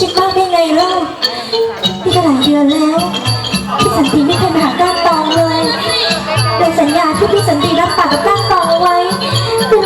คิดมากได้ไงเล่าพี่ก็หลายเดือนแล้วพี่สันติไม่เคยมาหาก้านตองเลยโดยสัญญาที่พี่สันติรับปากกับก้านตองไว้เป็